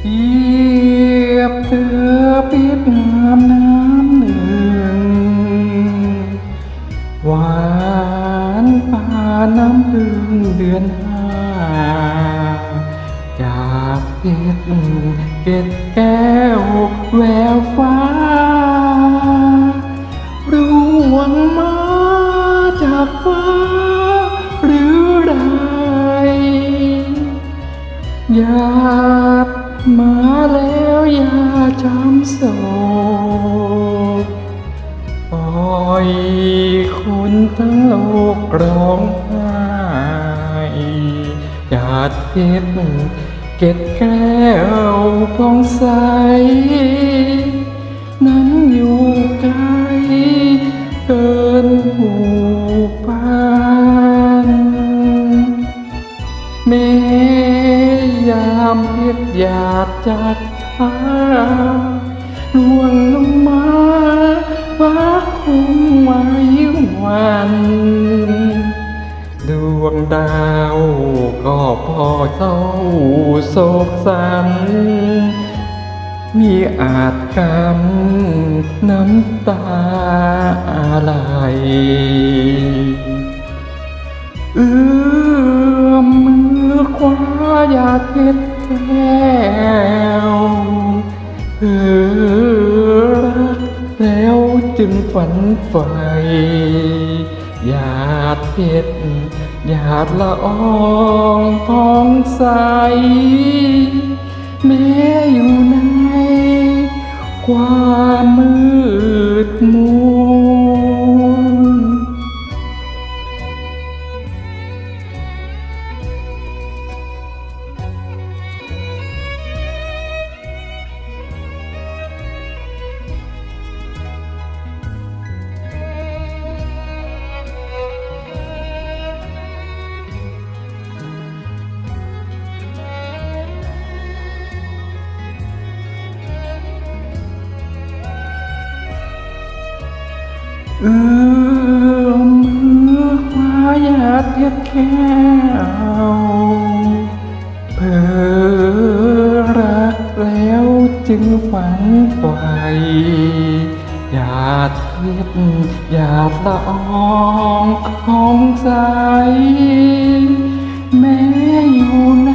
ทียบเธอปิดงามน้ำหนึ่ง หวานปานน้ำพึ่งเดือนห้า จากเพชรเกล็ดแก้วแววฟ้าร่วงมาจากฟ้าหรือไรหยาด มาแล้วยาจำโศกปล่อยคนทั้งโลกร้องไห้หยาดเพชรเก็ดแก้วพองใสาดจากฟ้าล่วงลงมาฟ้าคงไว้วันดวงดาวก็พอเศร้าโศกสัน มีอาจกำน้ำตาอะไรเอื้อมมือคว้าหยาดเพช รักแล้วจึงฝันใฝ่หยาดเพชรหยาดละอองพองใสแม้ เอื้อมมือคว้าหยาดเพชรแก้วเพื่อรักแล้วจึงฝันไฝ่หยาดเพชรหยาดละอองของใสแม้อยู่ใน